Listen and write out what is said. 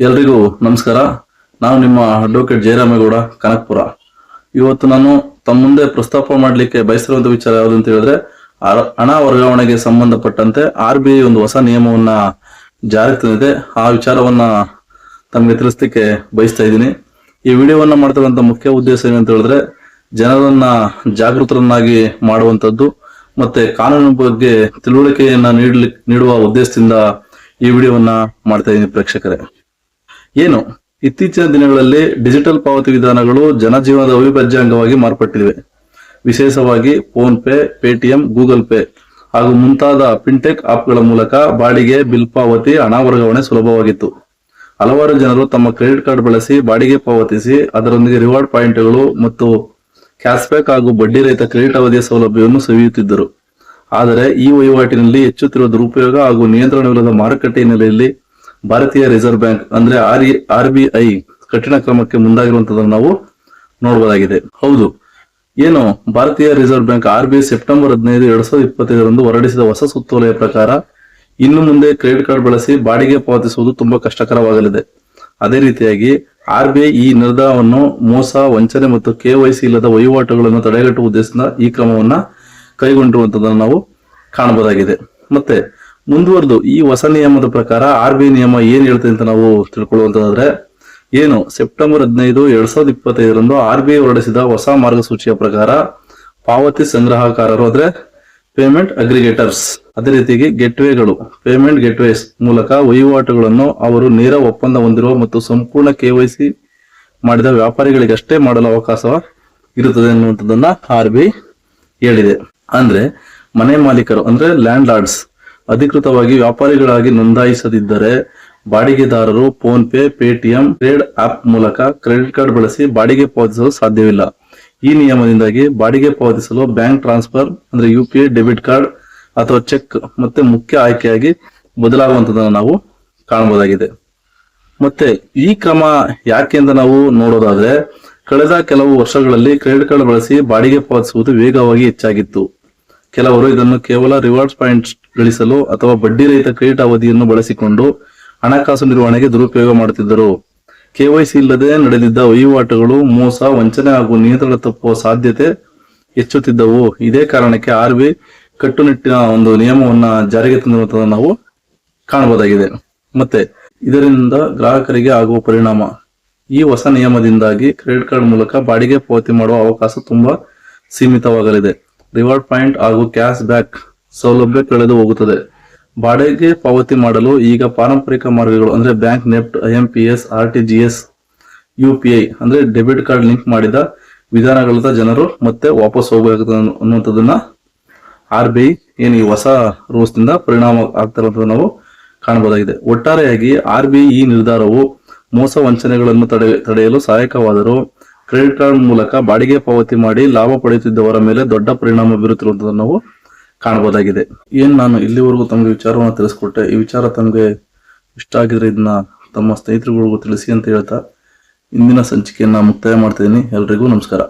ಎಲ್ರಿಗೂ ನಮಸ್ಕಾರ. ನಾನು ನಿಮ್ಮ ಅಡ್ವೊಕೇಟ್ ಜಯರಾಮೇಗೌಡ, ಕನಕಪುರ. ಇವತ್ತು ನಾನು ತಮ್ಮ ಮುಂದೆ ಪ್ರಸ್ತಾಪ ಮಾಡಲಿಕ್ಕೆ ಬಯಸಿರುವಂತ ವಿಚಾರ ಯಾವುದು ಅಂತ ಹೇಳಿದ್ರೆ ಹಣ- ವರ್ಗಾವಣೆಗೆ ಸಂಬಂಧಪಟ್ಟಂತೆ ಆರ್ ಬಿ ಐ ಒಂದು ಹೊಸ ನಿಯಮವನ್ನ ಜಾರಿಗೆ ತಂದಿದೆ. ಆ ವಿಚಾರವನ್ನ ತಮಗೆ ತಿಳಿಸ್ಲಿಕ್ಕೆ ಬಯಸ್ತಾ ಇದ್ದೀನಿ. ಈ ವಿಡಿಯೋವನ್ನ ಮಾಡ್ತಿರುವಂತ ಮುಖ್ಯ ಉದ್ದೇಶ ಏನಂತ ಹೇಳಿದ್ರೆ, ಜನರನ್ನ ಜಾಗೃತರನ್ನಾಗಿ ಮಾಡುವಂತದ್ದು ಮತ್ತೆ ಕಾನೂನು ಬಗ್ಗೆ ತಿಳುವಳಿಕೆಯನ್ನ ನೀಡಲಿ, ನೀಡುವ ಉದ್ದೇಶದಿಂದ ಈ ವಿಡಿಯೋವನ್ನ ಮಾಡ್ತಾ ಇದ್ದೀನಿ ಪ್ರೇಕ್ಷಕರೇ. ಏನು? ಇತ್ತೀಚಿನ ದಿನಗಳಲ್ಲಿ ಡಿಜಿಟಲ್ ಪಾವತಿ ವಿಧಾನಗಳು ಜನಜೀವನದ ಅವಿಭಾಜ್ಯ ಅಂಗವಾಗಿ ಮಾರ್ಪಟ್ಟಿವೆ. ವಿಶೇಷವಾಗಿ PhonePe, Paytm, Google pay ಹಾಗೂ ಮುಂತಾದ ಫಿನ್ಟೆಕ್ ಆಪ್ಗಳ ಮೂಲಕ ಬಾಡಿಗೆ, ಬಿಲ್ ಪಾವತಿ, ಹಣ ವರ್ಗಾವಣೆ ಸುಲಭವಾಗಿತ್ತು. ಹಲವಾರು ಜನರು ತಮ್ಮ ಕ್ರೆಡಿಟ್ ಕಾರ್ಡ್ ಬಳಸಿ ಬಾಡಿಗೆ ಪಾವತಿಸಿ ಅದರೊಂದಿಗೆ ರಿವಾರ್ಡ್ ಪಾಯಿಂಟ್ಗಳು ಮತ್ತು ಕ್ಯಾಶ್ಬ್ಯಾಕ್ ಹಾಗೂ ಬಡ್ಡಿ ರಹಿತ ಕ್ರೆಡಿಟ್ ಅವಧಿಯ ಸೌಲಭ್ಯವನ್ನು ಸವಿಯುತ್ತಿದ್ದರು. ಆದರೆ ಈ ವಹಿವಾಟಿನಲ್ಲಿ ಹೆಚ್ಚುತ್ತಿರುವ ದುರುಪಯೋಗ ಹಾಗೂ ನಿಯಂತ್ರಣವಿಲ್ಲದ ಮಾರುಕಟ್ಟೆ ಹಿನ್ನೆಲೆಯಲ್ಲಿ ಭಾರತೀಯ ರಿಸರ್ವ್ ಬ್ಯಾಂಕ್ ಅಂದ್ರೆ ಆರ್ ಆರ್ ಬಿ ಐ ಕಠಿಣ ಕ್ರಮಕ್ಕೆ ಮುಂದಾಗಿರುವಂತದನ್ನು ನಾವು ನೋಡಬಹುದಾಗಿದೆ ಹೌದು. ಏನು, ಭಾರತೀಯ reserve bank R B I September ಹದಿನೈದು ಎರಡ್ ಸಾವಿರದ ಇಪ್ಪತ್ತೈದರಂದು ಹೊರಡಿಸಿದ ಹೊಸ ಸುತ್ತೋಲೆಯ ಪ್ರಕಾರ ಇನ್ನು ಮುಂದೆ ಕ್ರೆಡಿಟ್ ಕಾರ್ಡ್ ಬಳಸಿ ಬಾಡಿಗೆ ಪಾವತಿಸುವುದು ತುಂಬಾ ಕಷ್ಟಕರವಾಗಲಿದೆ. ಅದೇ ರೀತಿಯಾಗಿ ಆರ್ ಬಿ ಐ ಈ ನಿರ್ಧಾರವನ್ನು ಮೋಸ, ವಂಚನೆ ಮತ್ತು ಕೆವೈಸಿ ಇಲ್ಲದ ವಹಿವಾಟುಗಳನ್ನು ತಡೆಗಟ್ಟುವ ಉದ್ದೇಶದಿಂದ ಈ ಕ್ರಮವನ್ನು ಕೈಗೊಂಡಿರುವಂತದನ್ನು ನಾವು ಕಾಣಬಹುದಾಗಿದೆ. ಮತ್ತೆ ಮುಂದುವರೆದು. ಈ ಹೊಸ ನಿಯಮದ ಪ್ರಕಾರ ಆರ್ ಬಿ ನಿಯಮ ಏನ್ ಹೇಳ್ತದೆ ಅಂತ ನಾವು ತಿಳ್ಕೊಳ್ಳುವಂತಂದ್ರೆ ಏನು, ಸೆಪ್ಟೆಂಬರ್ ಹದಿನೈದು ಎರಡ್ ಸಾವಿರದ ಇಪ್ಪತ್ತೈದರಂದು ಆರ್ ಬಿ ಐ ಹೊರಡಿಸಿದ ಹೊಸ ಮಾರ್ಗಸೂಚಿಯ ಪ್ರಕಾರ ಪಾವತಿ ಸಂಗ್ರಹಕಾರರು ಅಂದ್ರೆ ಪೇಮೆಂಟ್ ಅಗ್ರಿಗೇಟರ್ಸ್. ಅದೇ ರೀತಿಯಾಗಿ ಗೆಟ್ವೇಗಳು, ಪೇಮೆಂಟ್ ಗೆಟ್ವೇಸ್ ಮೂಲಕ ವಹಿವಾಟುಗಳನ್ನು ಅವರು ನೇರ ಒಪ್ಪಂದ ಹೊಂದಿರುವ ಮತ್ತು ಸಂಪೂರ್ಣ ಕೆವೈಸಿ ಮಾಡಿದ ವ್ಯಾಪಾರಿಗಳಿಗಷ್ಟೇ ಮಾಡಲು ಅವಕಾಶ ಇರುತ್ತದೆ ಅನ್ನುವಂಥದ್ದನ್ನ ಆರ್ ಬಿ ಐ ಹೇಳಿದೆ. ಅಂದ್ರೆ ಮನೆ ಮಾಲೀಕರು, ಅಂದ್ರೆ ಲ್ಯಾಂಡ್ ಲಾರ್ಡ್ಸ್ ಅಧಿಕೃತವಾಗಿ ವ್ಯಾಪಾರಿಗಳಾಗಿ ನೋಂದಾಯಿಸದಿದ್ದರೆ ಬಾಡಿಗೆದಾರರು PhonePe, Paytm, trade app ಮೂಲಕ ಕ್ರೆಡಿಟ್ ಕಾರ್ಡ್ ಬಳಸಿ ಬಾಡಿಗೆ ಪಾವತಿಸಲು ಸಾಧ್ಯವಿಲ್ಲ. ಈ ನಿಯಮದಿಂದಾಗಿ ಬಾಡಿಗೆ ಪಾವತಿಸಲು ಬ್ಯಾಂಕ್ ಟ್ರಾನ್ಸ್ಫರ್, ಅಂದ್ರೆ U P I debit card ಅಥವಾ ಚೆಕ್ ಮತ್ತೆ ಮುಖ್ಯ ಆಯ್ಕೆಯಾಗಿ ಬದಲಾಗುವಂತದನ್ನು ನಾವು ಕಾಣಬಹುದಾಗಿದೆ. ಮತ್ತೆ ಈ ಕ್ರಮ ಯಾಕೆ ಅಂತ ನಾವು ನೋಡೋದಾದ್ರೆ, ಕಳೆದ ಕೆಲವು ವರ್ಷಗಳಲ್ಲಿ ಕ್ರೆಡಿಟ್ ಕಾರ್ಡ್ ಬಳಸಿ ಬಾಡಿಗೆ ಪಾವತಿಸುವುದು ವೇಗವಾಗಿ ಹೆಚ್ಚಾಗಿತ್ತು. ಕೆಲವರು ಇದನ್ನು ಕೇವಲ ರಿವಾರ್ಡ್ಸ್ ಪಾಯಿಂಟ್ಸ್ ಗಳಿಸಲು ಅಥವಾ ಬಡ್ಡಿ ರಹಿತ ಕ್ರೆಡಿಟ್ ಅವಧಿಯನ್ನು ಬಳಸಿಕೊಂಡು ಹಣಕಾಸು ನಿರ್ವಹಣೆಗೆ ದುರುಪಯೋಗ ಮಾಡುತ್ತಿದ್ದರು. ಕೆವೈಸಿ ಇಲ್ಲದೆ ನಡೆದಿದ್ದ ವಹಿವಾಟುಗಳು ಮೋಸ, ವಂಚನೆ ಹಾಗೂ ನಿಯಂತ್ರಣ ತಪ್ಪುವ ಸಾಧ್ಯತೆ ಹೆಚ್ಚುತ್ತಿದ್ದವು. ಇದೇ ಕಾರಣಕ್ಕೆ ಆರ್ ಬಿ ಕಟ್ಟುನಿಟ್ಟಿನ ಒಂದು ನಿಯಮವನ್ನ ಜಾರಿಗೆ ತಂದಿರುವಂತದನ್ನು ನಾವು ಕಾಣಬಹುದಾಗಿದೆ. ಮತ್ತೆ ಇದರಿಂದ ಗ್ರಾಹಕರಿಗೆ ಆಗುವ ಪರಿಣಾಮ. ಈ ಹೊಸ ನಿಯಮದಿಂದಾಗಿ ಕ್ರೆಡಿಟ್ ಕಾರ್ಡ್ ಮೂಲಕ ಬಾಡಿಗೆ ಪಾವತಿ ಮಾಡುವ ಅವಕಾಶ ತುಂಬಾ ಸೀಮಿತವಾಗಲಿದೆ. ರಿವಾರ್ಡ್ ಪಾಯಿಂಟ್ ಹಾಗೂ ಕ್ಯಾಶ್ ಬ್ಯಾಕ್ ಸೌಲಭ್ಯ ಕಳೆದು ಹೋಗುತ್ತದೆ. ಬಾಡಿಗೆ ಪಾವತಿ ಮಾಡಲು ಈಗ ಪಾರಂಪರಿಕ ಮಾರ್ಗಗಳು ಅಂದ್ರೆ bank, NEFT IMPS R T G S, U P I ಅಂದ್ರೆ ಡೆಬಿಟ್ ಕಾರ್ಡ್ ಲಿಂಕ್ ಮಾಡಿದ ವಿಧಾನಗಳತ್ತ ಜನರು ಮತ್ತೆ ವಾಪಸ್ ಹೋಗಬೇಕು ಅನ್ನುವಂಥದ್ದನ್ನ ಆರ್ ಬಿ ಐ ಏನು ಈ ಹೊಸ ರೂಲ್ಸ್ನಿಂದ ಪರಿಣಾಮ ಆಗ್ತಿರೋದನ್ನ ನಾವು ಕಾಣಬಹುದಾಗಿದೆ. ಒಟ್ಟಾರೆಯಾಗಿ ಆರ್ ಬಿ ಐ ಈ ನಿರ್ಧಾರವು ಮೋಸ ವಂಚನೆಗಳನ್ನು ತಡೆ ತಡೆಯಲು ಸಹಾಯಕವಾದರೂ ಕ್ರೆಡಿಟ್ ಕಾರ್ಡ್ ಮೂಲಕ ಬಾಡಿಗೆ ಪಾವತಿ ಮಾಡಿ ಲಾಭ ಪಡೆಯುತ್ತಿದ್ದವರ ಮೇಲೆ ದೊಡ್ಡ ಪರಿಣಾಮ ಬೀರುತ್ತಿರುವುದನ್ನು ನಾವು ಕಾಣಬಹುದಾಗಿದೆ. ಏನ್ ನಾನು ಇಲ್ಲಿವರೆಗೂ ತಮಗೆ ವಿಚಾರವನ್ನು ತಿಳಿಸ್ಕೊಟ್ಟೆ, ಈ ವಿಚಾರ ತಮಗೆ ಇಷ್ಟ ಆಗಿದ್ರೆ ಇದನ್ನ ತಮ್ಮ ಸ್ನೇಹಿತರುಗಳಿಗೂ ತಿಳಿಸಿ ಅಂತ ಹೇಳ್ತಾ, ಇಂದಿನ ಸಂಚಿಕೆಯನ್ನ ಮುಕ್ತಾಯ ಮಾಡ್ತಿದ್ದೀನಿ. ಎಲ್ರಿಗೂ ನಮಸ್ಕಾರ.